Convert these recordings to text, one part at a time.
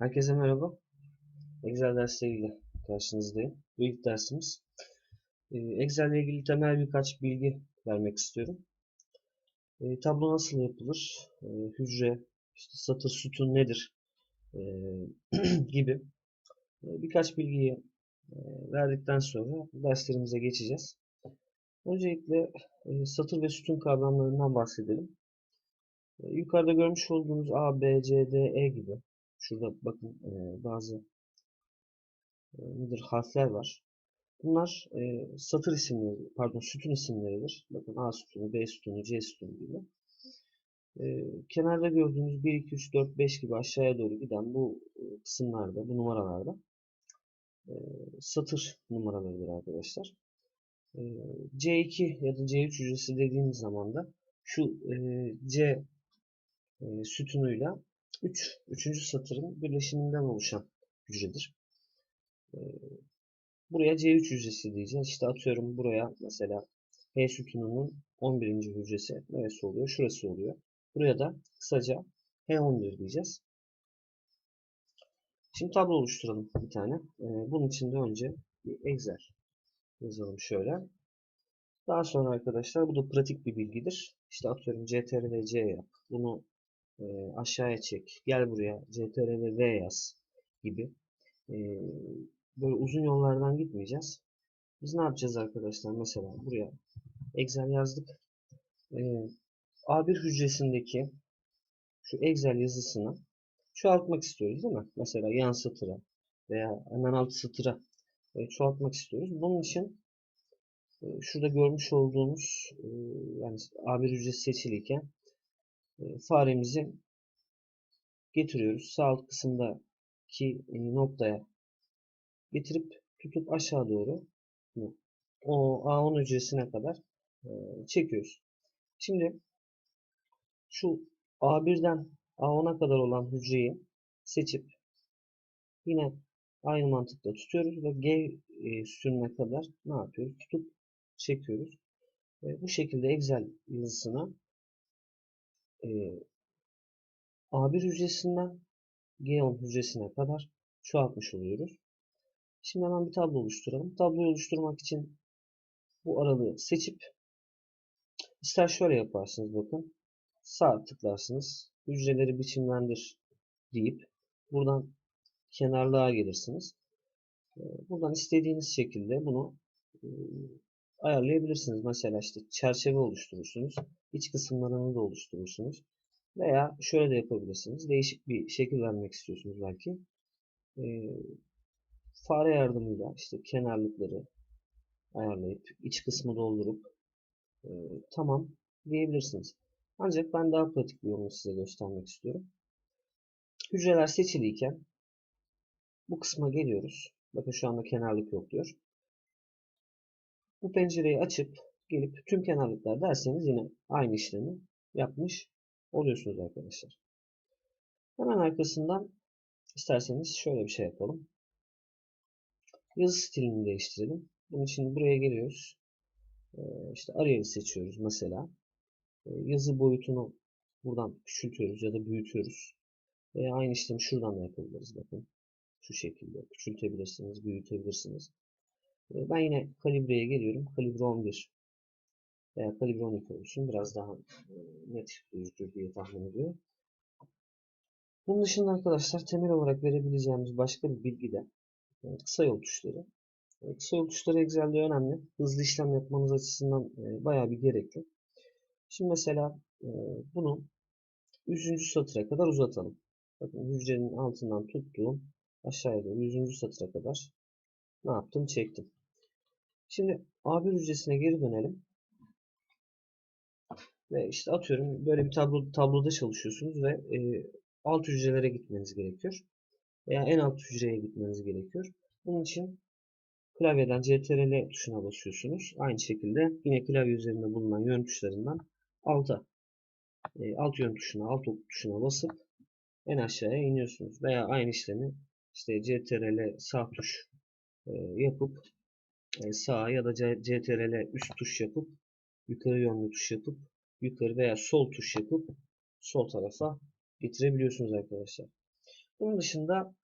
Herkese merhaba. Excel dersleriyle karşınızdayım. Bu ilk dersimiz. Ee, Excel ile ilgili temel birkaç bilgi vermek istiyorum. Ee, Tablo nasıl yapılır? Ee, Hücre, işte satır, sütun nedir? Ee, gibi e, birkaç bilgiyi e, verdikten sonra derslerimize geçeceğiz. Öncelikle e, satır ve sütun kavramlarından bahsedelim. E, Yukarıda görmüş olduğunuz A, B, C, D, E gibi Şurada bakın e, bazı e, nedir harfler var. Bunlar e, satır isimleri, pardon sütun isimleridir. Bakın A sütunu, B sütunu, C sütunu gibi. E, kenarda gördüğünüz 1, 2, 3, 4, 5 gibi aşağıya doğru giden bu e, kısımlarda, bu numaralarda e, satır numaralarıdır arkadaşlar. E, C2 ya da C3 hücresi dediğimiz zaman da şu e, C sütunuyla 3. Üçüncü satırın birleşiminden oluşan hücredir. Ee, buraya C3 hücresi diyeceğiz. İşte atıyorum buraya mesela H sütununun 11. hücresi neresi oluyor? Şurası oluyor. Buraya da kısaca H11 diyeceğiz. Şimdi tablo oluşturalım bir tane. Ee, bunun için de önce bir Excel yazalım şöyle. Daha sonra arkadaşlar bu da pratik bir bilgidir. İşte atıyorum CTRL C yap. Bunu e, aşağıya çek, gel buraya, CTRL V yaz gibi e, böyle uzun yollardan gitmeyeceğiz. Biz ne yapacağız arkadaşlar? Mesela buraya Excel yazdık. E, A1 hücresindeki şu Excel yazısını çoğaltmak istiyoruz değil mi? Mesela yan satıra veya hemen alt satıra e, çoğaltmak istiyoruz. Bunun için e, şurada görmüş olduğumuz e, yani A1 hücresi seçiliyken faremizi getiriyoruz. Sağ alt kısımdaki noktaya getirip tutup aşağı doğru o A10 hücresine kadar çekiyoruz. Şimdi şu A1'den A10'a kadar olan hücreyi seçip yine aynı mantıkla tutuyoruz ve G sütununa kadar ne yapıyoruz? Tutup çekiyoruz. Bu şekilde Excel yazısına e, A1 hücresinden G10 hücresine kadar çoğaltmış oluyoruz. Şimdi hemen bir tablo oluşturalım. Tabloyu oluşturmak için bu aralığı seçip ister şöyle yaparsınız bakın. Sağ tıklarsınız. Hücreleri biçimlendir deyip buradan kenarlığa gelirsiniz. Buradan istediğiniz şekilde bunu ayarlayabilirsiniz. Mesela işte çerçeve oluşturursunuz. İç kısımlarını da oluşturursunuz. Veya şöyle de yapabilirsiniz. Değişik bir şekil vermek istiyorsunuz belki. Ee, fare yardımıyla işte kenarlıkları ayarlayıp iç kısmı doldurup e, tamam diyebilirsiniz. Ancak ben daha pratik bir yolunu size göstermek istiyorum. Hücreler seçiliyken bu kısma geliyoruz. Bakın şu anda kenarlık yok diyor. Bu pencereyi açıp gelip tüm kenarlıklar derseniz yine aynı işlemi yapmış oluyorsunuz arkadaşlar. Hemen arkasından isterseniz şöyle bir şey yapalım. Yazı stilini değiştirelim. Bunun için buraya geliyoruz. Ee, işte Arial'i seçiyoruz mesela. Ee, yazı boyutunu buradan küçültüyoruz ya da büyütüyoruz. Veya aynı işlemi şuradan da yapabiliriz. Bakın şu şekilde küçültebilirsiniz, büyütebilirsiniz. Ee, ben yine kalibreye geliyorum. Kalibre 11 veya kalibre 12 olsun. Biraz daha e, net gözükür diye tahmin ediyorum. Bunun dışında arkadaşlar temel olarak verebileceğimiz başka bir bilgi de e, kısa yol tuşları. E, kısa yol tuşları Excel'de önemli. Hızlı işlem yapmanız açısından bayağı bir gerekli. Şimdi mesela bunu 100. satıra kadar uzatalım. Bakın hücrenin altından tuttuğum aşağıya doğru 100. satıra kadar ne yaptım? Çektim. Şimdi A1 hücresine geri dönelim. Ve işte atıyorum böyle bir tablo, tabloda çalışıyorsunuz ve e, alt hücrelere gitmeniz gerekiyor. Veya en alt hücreye gitmeniz gerekiyor. Bunun için klavyeden CTRL tuşuna basıyorsunuz. Aynı şekilde yine klavye üzerinde bulunan yön tuşlarından alta e, alt yön tuşuna, alt ok tuşuna basıp en aşağıya iniyorsunuz. Veya aynı işlemi işte CTRL sağ tuş e, yapıp sağ ya da CTRL üst tuş yapıp yukarı yönlü tuş yapıp yukarı veya sol tuş yapıp sol tarafa getirebiliyorsunuz arkadaşlar. Bunun dışında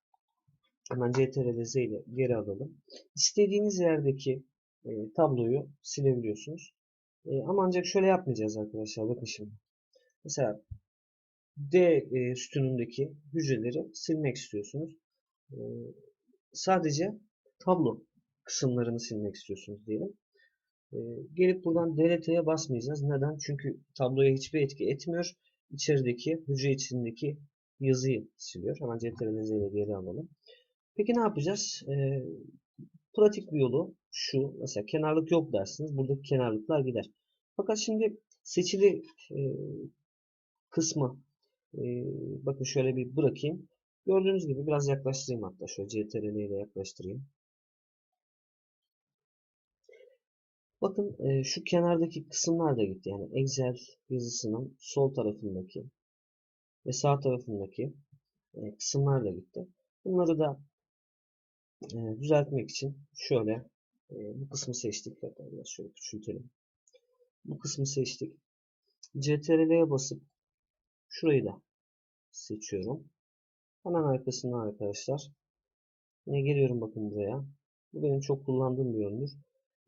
hemen CTRL Z ile geri alalım. İstediğiniz yerdeki e, tabloyu silebiliyorsunuz. E, ama ancak şöyle yapmayacağız arkadaşlar. Bakın şimdi. Mesela D e, sütunundaki hücreleri silmek istiyorsunuz. E, sadece tablo kısımlarını silmek istiyorsunuz diyelim. E, gelip buradan delete'ye basmayacağız. Neden? Çünkü tabloya hiçbir etki etmiyor. İçerideki, hücre içindeki yazıyı siliyor. Hemen ile geri alalım. Peki ne yapacağız? E, pratik bir yolu şu. Mesela kenarlık yok dersiniz. Buradaki kenarlıklar gider. Fakat şimdi seçili e, kısmı e, bakın şöyle bir bırakayım. Gördüğünüz gibi biraz yaklaştırayım hatta. Şöyle CTRL ile yaklaştırayım. Bakın e, şu kenardaki kısımlar da gitti. Yani Excel yazısının sol tarafındaki ve sağ tarafındaki e, kısımlar da gitti. Bunları da e, düzeltmek için şöyle e, bu kısmı seçtik. Hatta biraz şöyle küçültelim. Bu kısmı seçtik. CTRL'ye basıp şurayı da seçiyorum. Hemen arkasından arkadaşlar yine geliyorum bakın buraya. Bu benim çok kullandığım bir yöndür,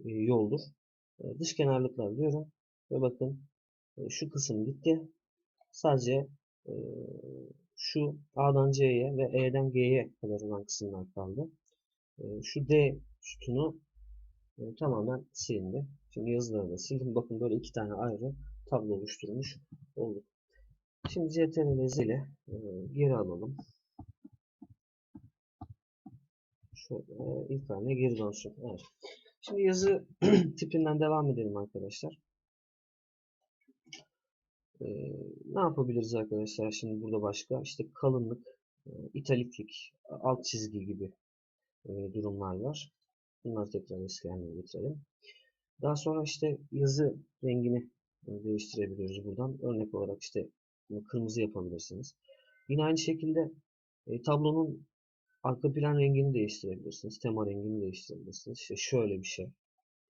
e, yoldur. E, dış kenarlıklar diyorum ve bakın e, şu kısım gitti. Sadece e, şu A'dan C'ye ve E'den G'ye kadar olan kısımlar kaldı. E, şu D sütunu tamamen silindi. Şimdi yazıları da sildim. Bakın böyle iki tane ayrı tablo oluşturmuş olduk. Şimdi CTRL ile geri alalım. Şöyle ilk haline geri dönsün. Evet. Şimdi yazı tipinden devam edelim arkadaşlar. E, ne yapabiliriz arkadaşlar şimdi burada başka? İşte kalınlık, e, italiklik, alt çizgi gibi e, durumlar var. Bunları tekrar eski haline getirelim. Daha sonra işte yazı rengini değiştirebiliyoruz buradan. Örnek olarak işte kırmızı yapabilirsiniz. Yine aynı şekilde e, tablonun arka plan rengini değiştirebilirsiniz. Tema rengini değiştirebilirsiniz. İşte şöyle bir şey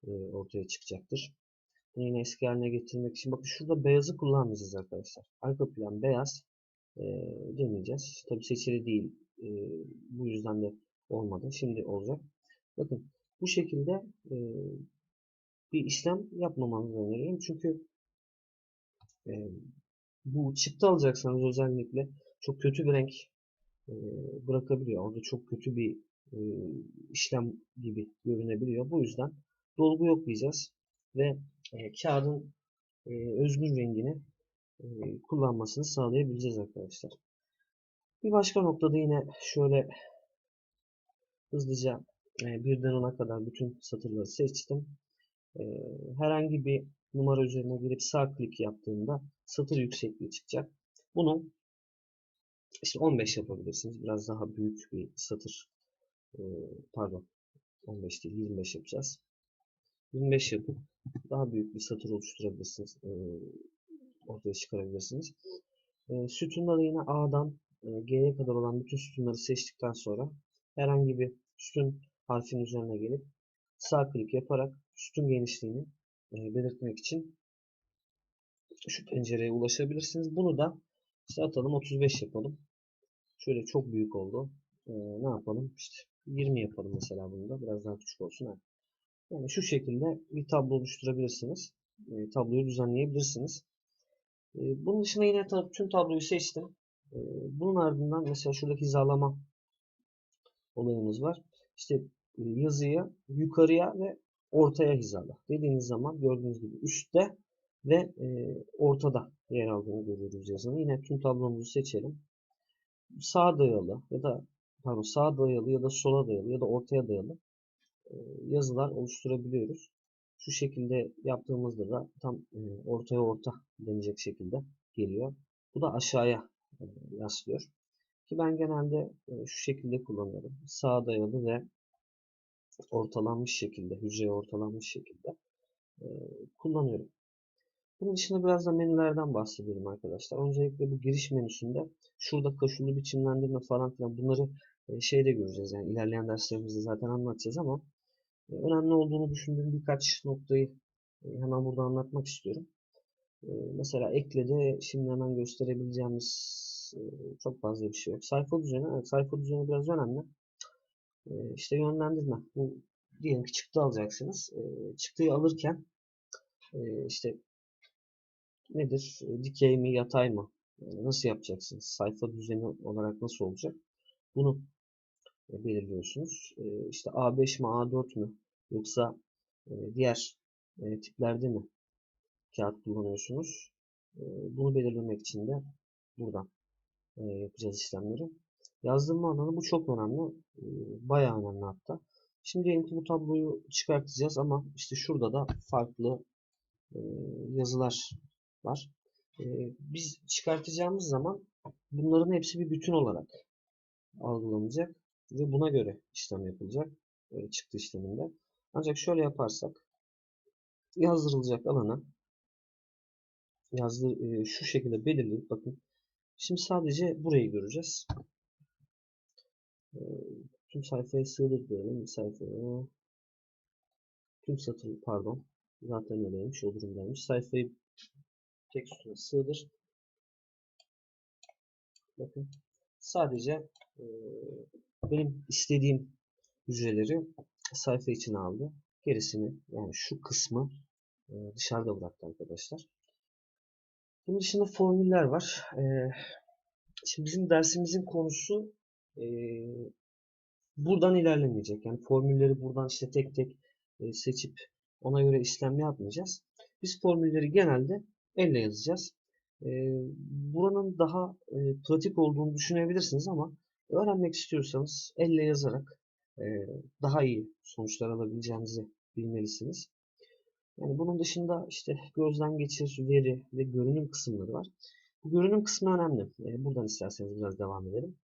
e, ortaya çıkacaktır. Bunu yine eski haline getirmek için bakın şurada beyazı kullanmayacağız arkadaşlar. Arka plan beyaz e, demeyeceğiz. Tabi seçili değil. E, bu yüzden de olmadı. Şimdi olacak. Bakın bu şekilde e, bir işlem yapmamanızı öneriyorum. Çünkü e, bu çıktı alacaksanız özellikle çok kötü bir renk bırakabiliyor. Orada çok kötü bir işlem gibi görünebiliyor. Bu yüzden dolgu yok diyeceğiz ve kağıdın özgün rengini kullanmasını sağlayabileceğiz arkadaşlar. Bir başka noktada yine şöyle hızlıca birden ona kadar bütün satırları seçtim. Herhangi bir numara üzerine girip sağ klik yaptığımda satır yüksekliği çıkacak. Bunu işte 15 yapabilirsiniz. Biraz daha büyük bir satır e, pardon 15 değil 25 yapacağız. 25 yapıp daha büyük bir satır oluşturabilirsiniz. E, ortaya çıkarabilirsiniz. E, sütunda da yine A'dan G'ye kadar olan bütün sütunları seçtikten sonra herhangi bir sütun harfin üzerine gelip sağ klik yaparak sütun genişliğini belirtmek için şu pencereye ulaşabilirsiniz. Bunu da işte atalım 35 yapalım. Şöyle çok büyük oldu. Ee, ne yapalım? İşte 20 yapalım mesela bunu da. Biraz daha küçük olsun. Yani şu şekilde bir tablo oluşturabilirsiniz. E, tabloyu düzenleyebilirsiniz. E, bunun dışında yine tüm tabloyu seçtim. E, bunun ardından mesela şuradaki hizalama olayımız var. İşte e, yazıyı yukarıya ve ortaya hizala. Dediğiniz zaman gördüğünüz gibi üstte ve e, ortada yer aldığını görüyoruz yazının. Yine tüm tablomuzu seçelim. Sağa dayalı ya da pardon sağa dayalı ya da sola dayalı ya da ortaya dayalı yazılar oluşturabiliyoruz. Şu şekilde yaptığımızda da tam ortaya orta denecek şekilde geliyor. Bu da aşağıya yaslıyor. Ki ben genelde şu şekilde kullanıyorum. Sağa dayalı ve ortalanmış şekilde, hücreye ortalanmış şekilde kullanıyorum. Bunun dışında biraz da menülerden bahsedelim arkadaşlar. Öncelikle bu giriş menüsünde şurada koşullu biçimlendirme falan filan bunları e, şeyde göreceğiz. Yani ilerleyen derslerimizde zaten anlatacağız ama e, önemli olduğunu düşündüğüm birkaç noktayı e, hemen burada anlatmak istiyorum. Mesela eklede şimdi hemen gösterebileceğimiz çok fazla bir şey yok. Sayfa düzeni, evet, sayfa düzeni biraz önemli. İşte yönlendirme. Bu diyelim ki çıktı alacaksınız. Çıktıyı alırken işte nedir? E, dikey mi, yatay mı? Yani nasıl yapacaksınız? Sayfa düzeni olarak nasıl olacak? Bunu e, belirliyorsunuz. E, işte A5 mi, A4 mü? Yoksa e, diğer e, tiplerde mi kağıt kullanıyorsunuz? E, bunu belirlemek için de buradan e, yapacağız işlemleri. Yazdırma alanı bu çok önemli. E, bayağı önemli hatta. Şimdi diyelim ki bu tabloyu çıkartacağız ama işte şurada da farklı e, yazılar var. E, biz çıkartacağımız zaman bunların hepsi bir bütün olarak algılanacak ve buna göre işlem yapılacak e, çıktı işleminde. Ancak şöyle yaparsak yazdırılacak alanı yazdır, e, şu şekilde belirleyip bakın şimdi sadece burayı göreceğiz. E, tüm sayfaya sığdır diyelim. Sayfaya tüm satır pardon zaten öyleymiş o durumdaymış. Sayfayı tek sütuna sığdır. Bakın sadece e, benim istediğim hücreleri sayfa içine aldı. Gerisini yani şu kısmı e, dışarıda bıraktı arkadaşlar. Bunun dışında formüller var. E, şimdi bizim dersimizin konusu e, buradan ilerlemeyecek. Yani formülleri buradan işte tek tek e, seçip ona göre işlem yapmayacağız. Biz formülleri genelde elle yazacağız. E, buranın daha e, pratik olduğunu düşünebilirsiniz ama öğrenmek istiyorsanız elle yazarak e, daha iyi sonuçlar alabileceğinizi bilmelisiniz. Yani bunun dışında işte gözden geçir, veri ve görünüm kısımları var. Bu görünüm kısmı önemli. E, buradan isterseniz biraz devam edelim.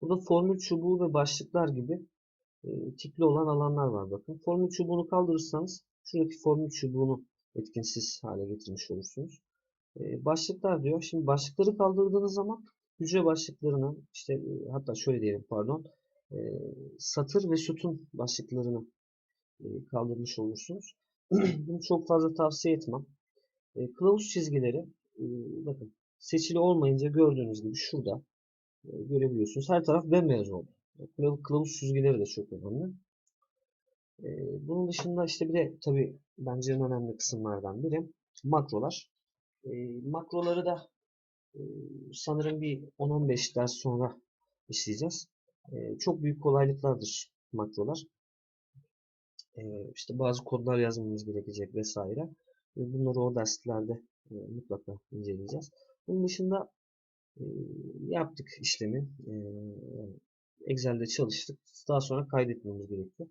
Burada formül çubuğu ve başlıklar gibi e, tipli olan alanlar var bakın. Formül çubuğunu kaldırırsanız şuradaki formül çubuğunu etkinsiz hale getirmiş olursunuz. E, başlıklar diyor. Şimdi başlıkları kaldırdığınız zaman hücre başlıklarını işte e, hatta şöyle diyelim pardon e, satır ve sütun başlıklarını e, kaldırmış olursunuz. Bunu çok fazla tavsiye etmem. Kılavuz çizgileri bakın seçili olmayınca gördüğünüz gibi şurada görebiliyorsunuz. Her taraf bembeyaz oldu. Kılavuz çizgileri de çok önemli. E, bunun dışında işte bir de tabi bence en önemli kısımlardan biri makrolar. E, makroları da e, sanırım bir 10-15 ders sonra işleyeceğiz. E, çok büyük kolaylıklardır makrolar. E, işte bazı kodlar yazmamız gerekecek vesaire. E, bunları o derslerde e, mutlaka inceleyeceğiz. Bunun dışında e, yaptık işlemi. E, Excel'de çalıştık. Daha sonra kaydetmemiz gerekiyor.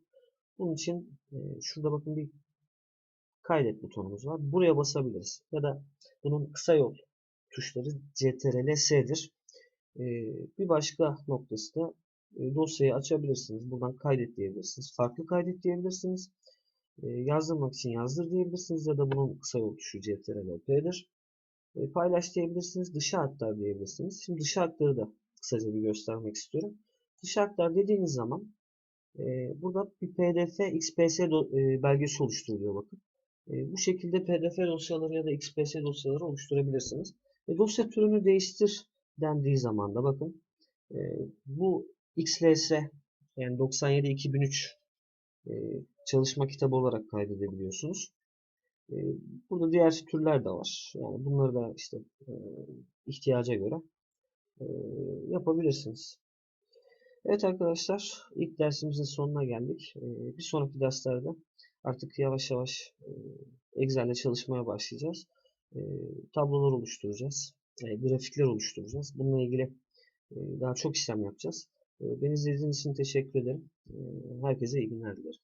Bunun için e, şurada bakın bir kaydet butonumuz var. Buraya basabiliriz. Ya da bunun kısa yol tuşları CTRL-S'dir. E, bir başka noktası da e, dosyayı açabilirsiniz. Buradan kaydet diyebilirsiniz. Farklı kaydet diyebilirsiniz. E, yazdırmak için yazdır diyebilirsiniz. Ya da bunun kısa yol tuşu CTRL-P'dir. E, paylaş diyebilirsiniz. Dışa aktar diyebilirsiniz. Şimdi dışa aktarı da kısaca bir göstermek istiyorum. Dışa aktar dediğiniz zaman e, burada bir PDF XPS e, belgesi oluşturuluyor bakın. E, bu şekilde PDF dosyaları ya da XPS dosyaları oluşturabilirsiniz. E, dosya türünü değiştir dendiği zaman da bakın e, bu XLS yani 97-2003 e, çalışma kitabı olarak kaydedebiliyorsunuz. E, burada diğer türler de var. Yani bunları da işte e, ihtiyaca göre e, yapabilirsiniz. Evet arkadaşlar ilk dersimizin sonuna geldik. E, bir sonraki derslerde artık yavaş yavaş e, Excel'le çalışmaya başlayacağız. E, tablolar oluşturacağız. E, grafikler oluşturacağız. Bununla ilgili e, daha çok işlem yapacağız. E, beni izlediğiniz için teşekkür ederim. Herkese iyi günler dilerim.